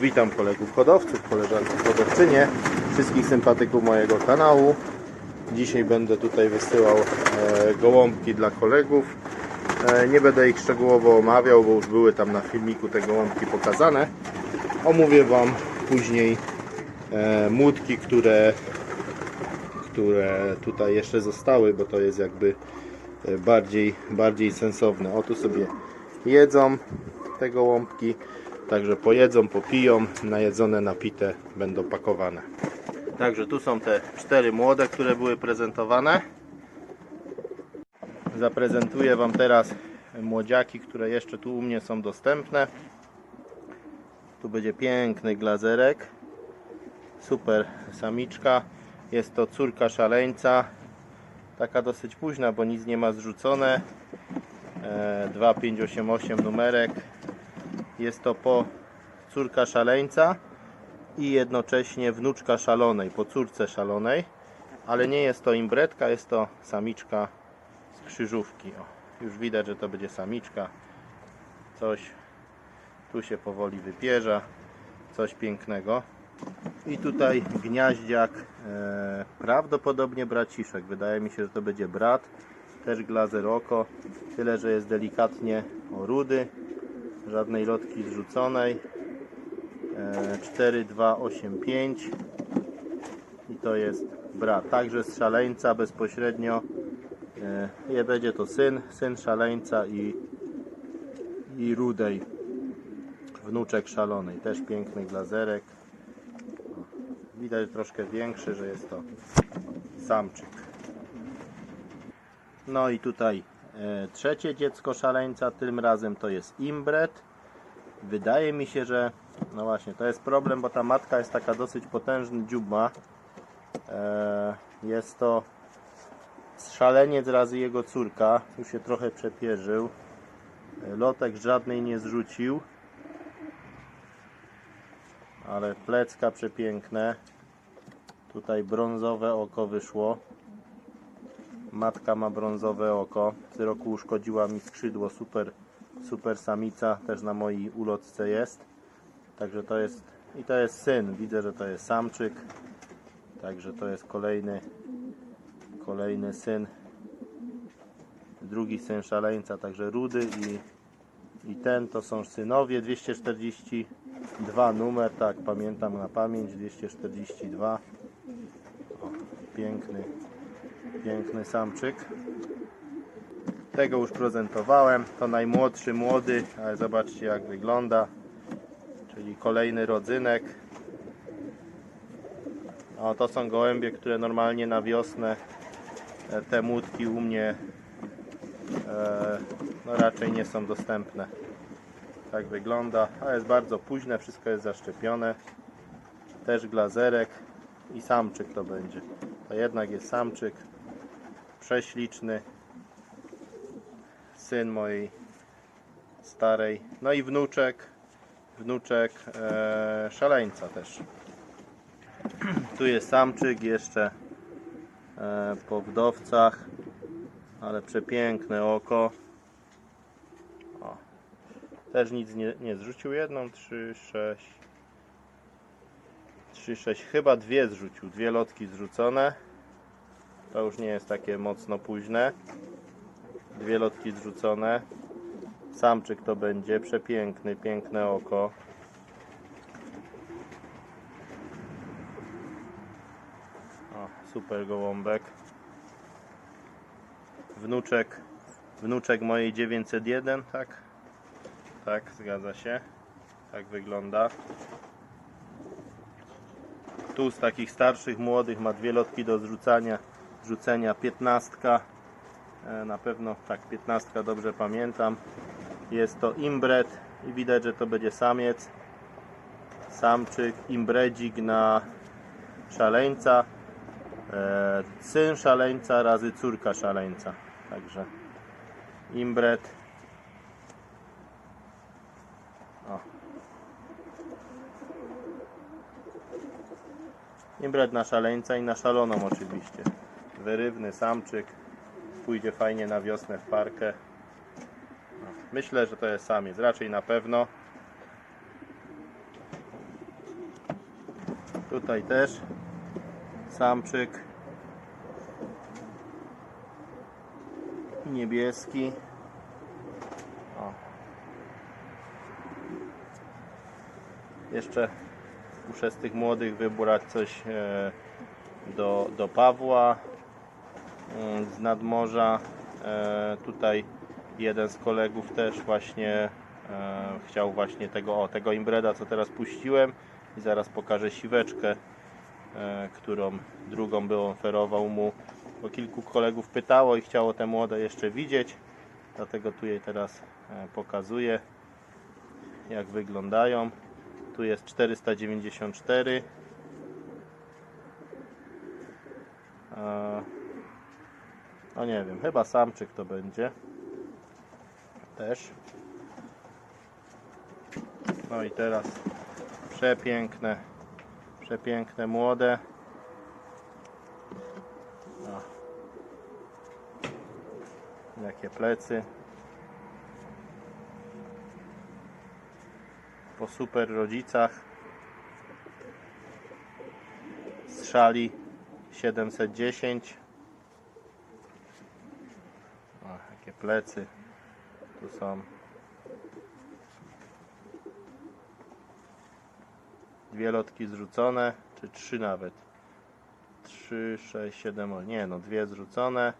Witam kolegów hodowców, koleżanki hodowczynie, wszystkich sympatyków mojego kanału. Dzisiaj będę tutaj wysyłał e, gołąbki dla kolegów. E, nie będę ich szczegółowo omawiał, bo już były tam na filmiku te gołąbki pokazane. Omówię Wam później e, młódki, które, które tutaj jeszcze zostały, bo to jest jakby bardziej, bardziej sensowne. O tu sobie jedzą te gołąbki, także pojedzą, popiją, najedzone, napite będą pakowane. Także tu są te cztery młode, które były prezentowane. Zaprezentuję Wam teraz młodziaki, które jeszcze tu u mnie są dostępne. Tu będzie piękny glazerek. Super samiczka. Jest to córka szaleńca. Taka dosyć późna, bo nic nie ma zrzucone. E, 2588 numerek. Jest to po córka szaleńca i jednocześnie wnuczka szalonej, po córce szalonej. Ale nie jest to imbretka, jest to samiczka z krzyżówki. O, już widać, że to będzie samiczka. Coś tu się powoli wypierza. Coś pięknego. I tutaj gniaździak, e, prawdopodobnie braciszek. Wydaje mi się, że to będzie brat. Też glazer oko. Tyle, że jest delikatnie rudy. Żadnej lotki zrzuconej. E, 4285 i to jest brat. Także z szaleńca bezpośrednio e, je będzie to syn, syn szaleńca i, i rudej wnuczek szalonej. Też piękny glazerek. Widać troszkę większy, że jest to samczyk. No i tutaj e, trzecie dziecko szaleńca, tym razem to jest imbret. Wydaje mi się, że no właśnie, to jest problem, bo ta matka jest taka dosyć potężny dziób ma. E, jest to szaleniec razy jego córka. Tu się trochę przepierzył. E, Lotek żadnej nie zrzucił. Ale plecka przepiękne. Tutaj brązowe oko wyszło. Matka ma brązowe oko. W roku uszkodziła mi skrzydło. Super, super samica. Też na mojej ulotce jest. Także to jest i to jest syn. Widzę, że to jest samczyk. Także to jest kolejny kolejny syn. Drugi syn szaleńca, także rudy i, i ten to są synowie 242 numer, tak pamiętam na pamięć 242. O, piękny piękny samczyk. Tego już prezentowałem. To najmłodszy młody, ale zobaczcie jak wygląda czyli kolejny rodzynek. O, to są gołębie, które normalnie na wiosnę e, te młódki u mnie e, no raczej nie są dostępne. Tak wygląda, a jest bardzo późne, wszystko jest zaszczepione. Też glazerek i samczyk to będzie. To jednak jest samczyk prześliczny. Syn mojej starej. No i wnuczek wnuczek e, szaleńca też. Tu jest samczyk jeszcze e, po wdowcach, ale przepiękne oko. O. Też nic nie, nie zrzucił. Jedną, trzy, sześć. Trzy, sześć. Chyba dwie zrzucił. Dwie lotki zrzucone. To już nie jest takie mocno późne. Dwie lotki zrzucone. Samczyk to będzie, przepiękny, piękne oko. O, super gołąbek. Wnuczek, wnuczek mojej 901, tak? Tak, zgadza się. Tak wygląda. Tu z takich starszych, młodych ma dwie lotki do zrzucania, zrzucenia, piętnastka. E, Na pewno tak, 15 dobrze pamiętam. Jest to imbret i widać, że to będzie samiec. Samczyk, imbredzik na szaleńca. E, syn szaleńca razy córka szaleńca. Także imbret. O. Na szaleńca i na szaloną oczywiście. Wyrywny samczyk pójdzie fajnie na wiosnę w parkę. Myślę, że to jest samiec, raczej na pewno. Tutaj też samczyk niebieski. O. Jeszcze muszę z tych młodych wybrać coś e, do, do Pawła z nadmorza. E, tutaj jeden z kolegów też właśnie e, chciał właśnie tego, o, tego imbreda, co teraz puściłem i zaraz pokażę siweczkę, e, którą drugą by oferował mu, bo kilku kolegów pytało i chciało te młode jeszcze widzieć, dlatego tu je teraz pokazuję, jak wyglądają. Tu jest 494. No nie wiem, chyba samczyk to będzie. Też. No i teraz przepiękne, przepiękne młode. O. Jakie plecy. Po super rodzicach. Z szali 710. O, jakie plecy tu są. Dwie lotki zrzucone, czy trzy nawet. 3, 6, 7, o nie no, dwie zrzucone.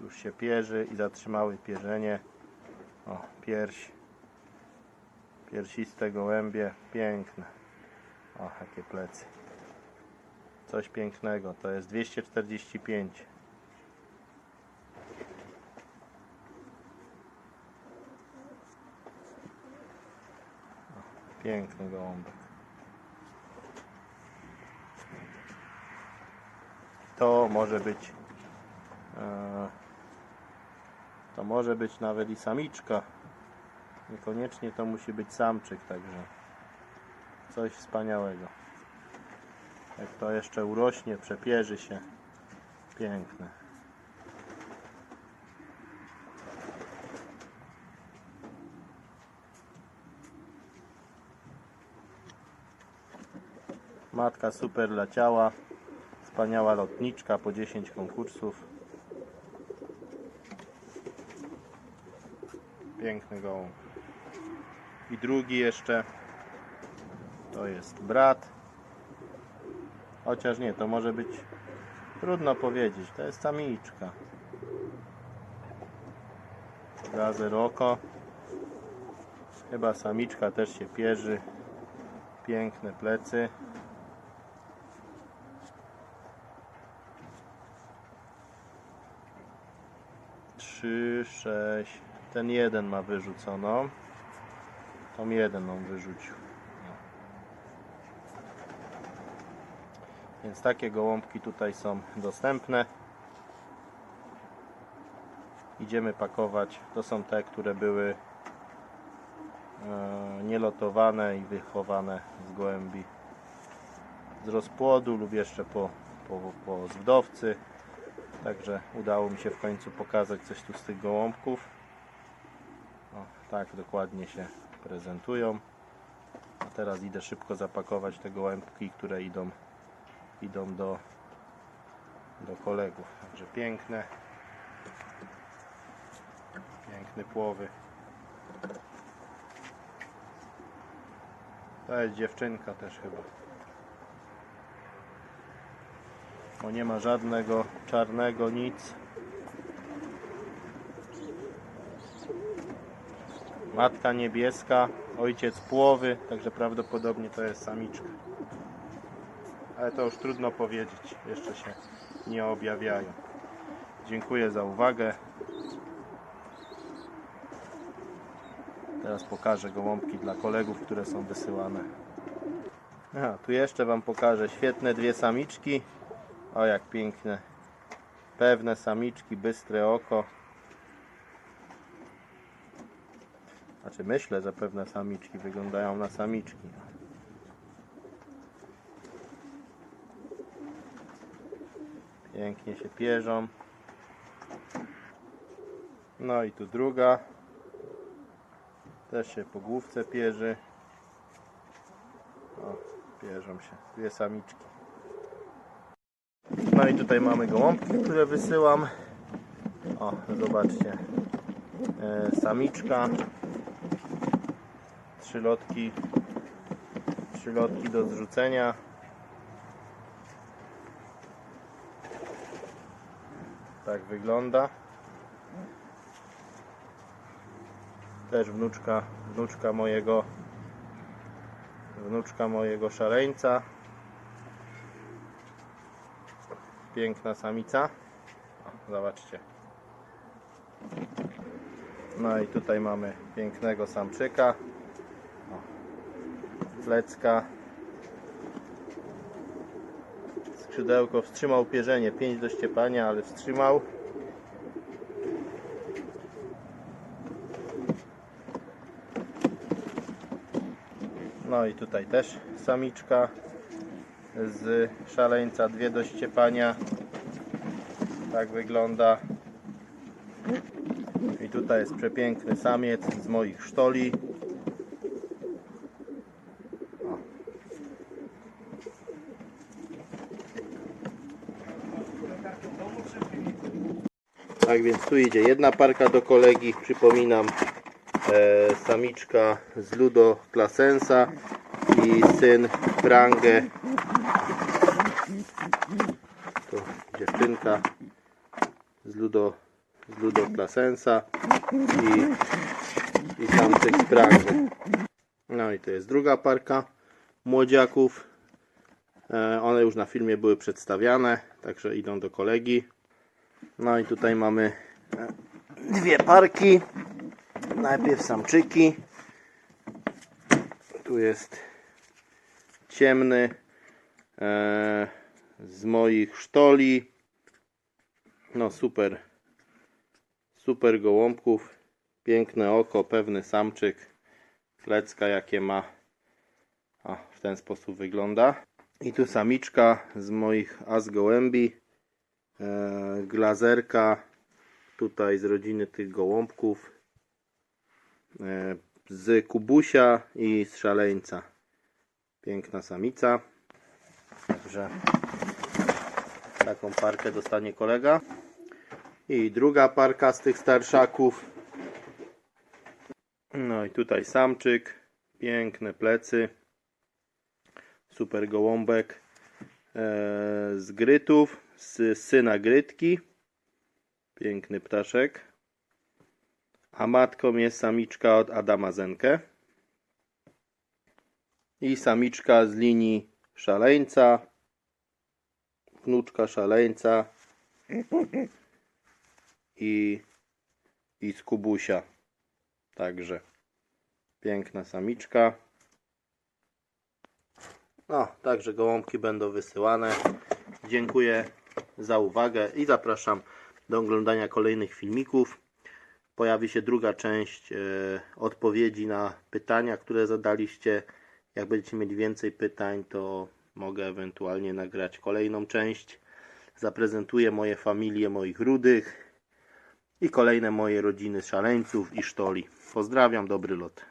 Już się pierzy i zatrzymały pierzenie. O, pierś. Piersiste gołębie, piękne. O, jakie plecy. Coś pięknego, to jest 245. Piękny gołąbek. To może być e, to może być nawet i samiczka. Niekoniecznie to musi być samczyk, także coś wspaniałego. Jak to jeszcze urośnie, przepierzy się. Piękne. Matka super leciała. Wspaniała lotniczka po 10 konkursów. Piękny gołąb. I drugi jeszcze to jest brat. Chociaż nie, to może być trudno powiedzieć. To jest samiczka. Razy oko. Chyba samiczka też się pierzy. Piękne plecy. Trzy, sześć. Ten jeden ma wyrzuconą. Tą jeden on wyrzucił. Więc takie gołąbki tutaj są dostępne. Idziemy pakować. To są te, które były e, nielotowane i wychowane z gołębi z rozpłodu lub jeszcze po, po, po z wdowcy. Także udało mi się w końcu pokazać coś tu z tych gołąbków. O, tak dokładnie się prezentują. A teraz idę szybko zapakować te gołębki, które idą, idą do, do kolegów. Także piękne. Piękny płowy. To jest dziewczynka też chyba. Bo nie ma żadnego czarnego nic. Matka niebieska, ojciec płowy, także prawdopodobnie to jest samiczka. Ale to już trudno powiedzieć, jeszcze się nie objawiają. Dziękuję za uwagę. Teraz pokażę gołąbki dla kolegów, które są wysyłane. A, tu jeszcze Wam pokażę świetne dwie samiczki. O jak piękne. Pewne samiczki, bystre oko. Znaczy myślę, że pewne samiczki wyglądają na samiczki. Pięknie się pierzą. No i tu druga. Też się po główce pierzy. O, bierzą się dwie samiczki. No i tutaj mamy gołąbki, które wysyłam. O, zobaczcie. E, samiczka. Trzy lotki. Trzy lotki do zrzucenia. Tak wygląda. Też wnuczka, wnuczka mojego wnuczka mojego szaleńca. Piękna samica. Zobaczcie. No i tutaj mamy pięknego samczyka. Plecka. Skrzydełko wstrzymał pierzenie. 5 do ściepania, ale wstrzymał. No i tutaj też samiczka z szaleńca, dwie do ściepania. Tak wygląda. I tutaj jest przepiękny samiec z moich sztoli. Tak więc tu idzie jedna parka do kolegi, przypominam e, samiczka z Ludo Klasensa i syn Frange to dziewczynka z Ludo, z Ludo Klasensa i, i samczyk z Frange no i to jest druga parka młodziaków. E, one już na filmie były przedstawiane także idą do kolegi. No i tutaj mamy e, dwie parki. Najpierw samczyki. Tu jest ciemny e, z moich sztoli. No super. Super gołąbków. Piękne oko, pewny samczyk. Klecka jakie ma. A, w ten sposób wygląda. I tu samiczka z moich as gołębi. E, glazerka. Tutaj z rodziny tych gołąbków e, z kubusia i z szaleńca. Piękna samica. Także taką parkę dostanie kolega. I druga parka z tych starszaków. No i tutaj samczyk. Piękne plecy. Super gołąbek. E, z grytów. Z syna grytki. Piękny ptaszek. A matką jest samiczka od Adama Zenkę. I samiczka z linii szaleńca. Wnuczka szaleńca. I, i z kubusia. Także piękna samiczka. No, także gołąbki będą wysyłane. Dziękuję za uwagę i zapraszam do oglądania kolejnych filmików pojawi się druga część e, odpowiedzi na pytania, które zadaliście. Jak będziecie mieli więcej pytań, to mogę ewentualnie nagrać kolejną część. Zaprezentuję moje familie moich rudych i kolejne moje rodziny szaleńców i sztoli. Pozdrawiam, dobry lot.